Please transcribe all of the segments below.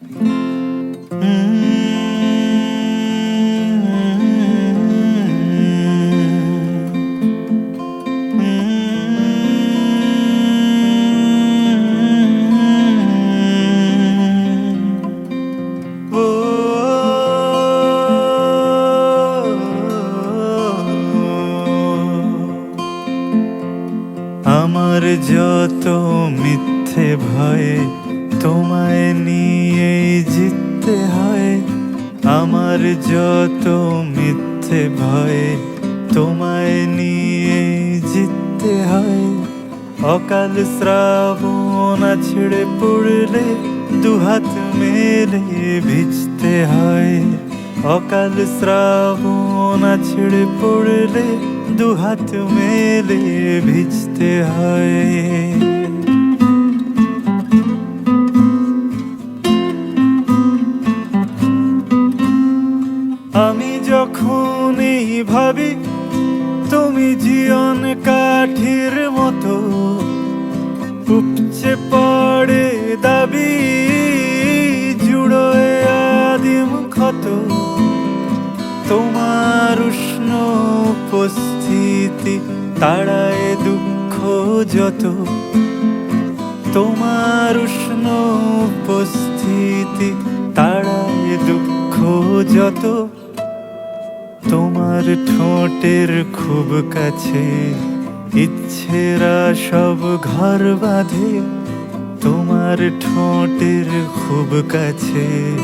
আমার যত মিথ্যে ভয়ে তোমায় আমার যত মিথ্যে ভয়ে তোমায় নিয়ে জিততে হয়। অকাল শ্রাবণ ছেড়ে পড়লে দুহাত মেলে ভিজতে হয়। অকাল শ্রাবণ ছেড়ে পড়লে দুহাত মেলে ভিজতে হয়। আমি যখন ভাবি তুমি জীবন কাঠির মতো, উপচে পড়ে দাবি, জুড়োয় আদিম ক্ষত। তোমার উষ্ণ উপস্থিতি তাড়ায় দুঃখ যত। তোমার উষ্ণ উপস্থিতি তাড়ায় দুঃখ যত। তোমার ঠোঁটের খুব কাছে, ইচ্ছেরা সব ঘর বাঁধে। তোমার ঠোঁটের খুব কাছে,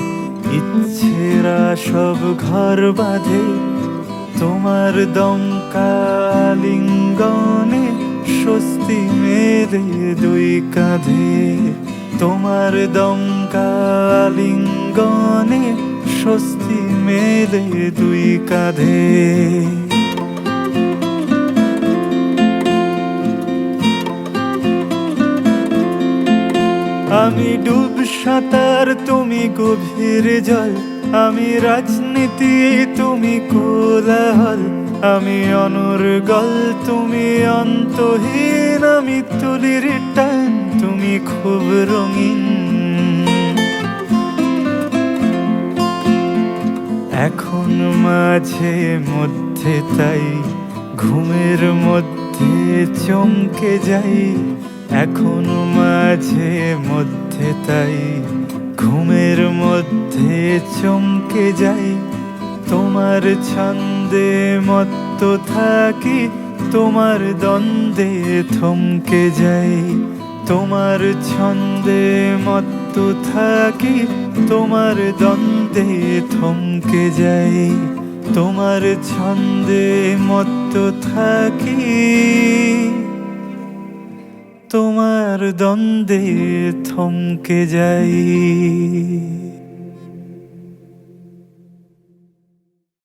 ইচ্ছেরা সব ঘর বাঁধে। তোমার দমকালিঙ্গনে স্বস্তি মেলে দুই কাঁধে। তোমার দমকালিঙ্গনে স্বস্তি মেলে দুই কাঁধে। আমি ডুব সাঁতার, তুমি গভীর জল। আমি রাজনীতি, তুমি কোলাহল। আমি অনর্গল তুমি অন্তহীন। আমি তুলির টান, তুমি খুব রঙিন। মাঝে মধ্যে তাই, ঘুমের মধ্যে চমকে যাই। এখন মাঝে মধ্যে তাই, ঘুমের মধ্যে চমকে যাই। তোমার ছন্দে মত্ত থাকি, তোমার দ্বন্দ্বে থমকে যাই। তোমার ছন্দে মত্ত থাকি, তোমার দ্বন্দ্বে থমকে যাই। তোমার ছন্দে মত্ত থাকি। তোমার দ্বন্দ্বে থমকে যাই।